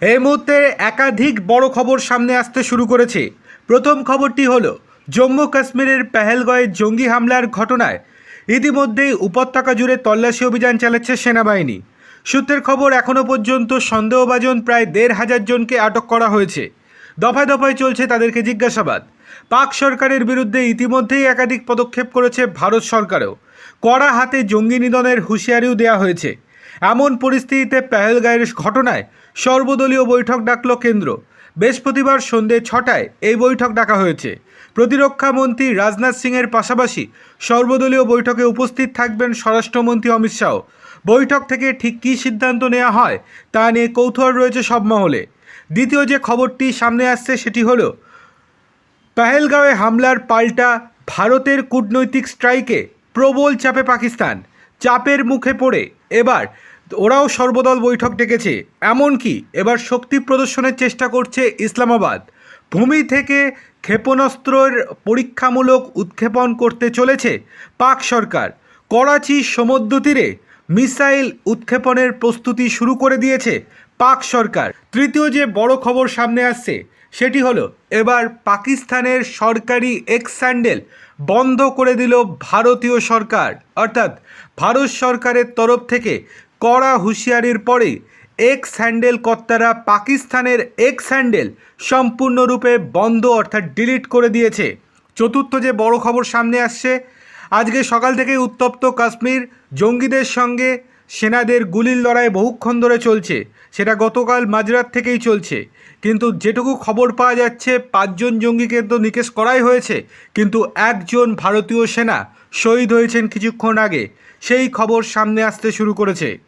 এই মুহূর্তে একাধিক বড় খবর সামনে আসতে শুরু করেছে। প্রথম খবরটি হলো, জম্মু কাশ্মীরের পেহেলগয়ে জঙ্গি হামলার ঘটনায় ইতিমধ্যেই উপত্যকা জুড়ে তল্লাশি অভিযান চালাচ্ছে সেনাবাহিনী। সূত্রের খবর এখনও পর্যন্ত সন্দেহভাজন প্রায় দেড় হাজার জনকে আটক করা হয়েছে। দফায় দফায় চলছে তাদেরকে জিজ্ঞাসাবাদ। পাক সরকারের বিরুদ্ধে ইতিমধ্যেই একাধিক পদক্ষেপ করেছে ভারত সরকারও। কড়া হাতে জঙ্গি নিধনের হুঁশিয়ারিও দেওয়া হয়েছে। এমন পরিস্থিতিতে পেহেলগাঁয়ের ঘটনায় সর্বদলীয় বৈঠক ডাকল কেন্দ্র। বৃহস্পতিবার সন্ধে ছটায় এই বৈঠক ডাকা হয়েছে। প্রতিরক্ষা মন্ত্রী রাজনাথ সিংয়ের পাশাপাশি সর্বদলীয় বৈঠকে উপস্থিত থাকবেন স্বরাষ্ট্রমন্ত্রী অমিত শাহ। বৈঠক থেকে ঠিক কী সিদ্ধান্ত নেওয়া হয় তা নিয়ে কৌতূহল রয়েছে সব মহলে। দ্বিতীয় যে খবরটি সামনে আসছে সেটি হল, পেহেলগাঁওয়ে হামলার পাল্টা ভারতের কূটনৈতিক স্ট্রাইকে প্রবল চাপে পাকিস্তান। চাপের মুখে পড়ে। এবার ওরাও সর্বদল বৈঠক ডেকেছে। এমনকি এবার শক্তি প্রদর্শনের চেষ্টা করছে ইসলামাবাদ। ভূমি থেকে ক্ষেপণাস্ত্রের পরীক্ষামূলক উৎক্ষেপণ করতে চলেছে পাক সরকার। করাচি সমুদ্র তীরে মিসাইল উৎক্ষেপণের প্রস্তুতি শুরু করে দিয়েছে পাক সরকার। তৃতীয় যে বড় খবর সামনে আসছে, সেটি হলো এবার পাকিস্তানের সরকারি এক্স স্যান্ডেল বন্ধ করে দিল ভারতীয় সরকার। অর্থাৎ ভারত সরকারের তরফ থেকে কড়া হুঁশিয়ারির পরে এক্স হ্যান্ডেল কর্তারা পাকিস্তানের এক্স হ্যান্ডেল সম্পূর্ণরূপে বন্ধ অর্থাৎ ডিলিট করে দিয়েছে। চতুর্থ যে বড় খবর সামনে আসছে আজকে সকাল থেকে উত্তপ্ত কাশ্মীর, জঙ্গিদের সঙ্গে সেনাদের গুলির লড়াই বহুক্ষণ ধরে চলছে। সেটা গতকাল মাঝরাত থেকেই চলছে। কিন্তু যেটুকু খবর পাওয়া যাচ্ছে, পাঁচজন জঙ্গিকে তো নিকেশ করাই হয়েছে। কিন্তু একজন ভারতীয় সেনা শহীদ হয়েছেন কিছুক্ষণ আগে। সেই খবর সামনে আসতে শুরু করেছে।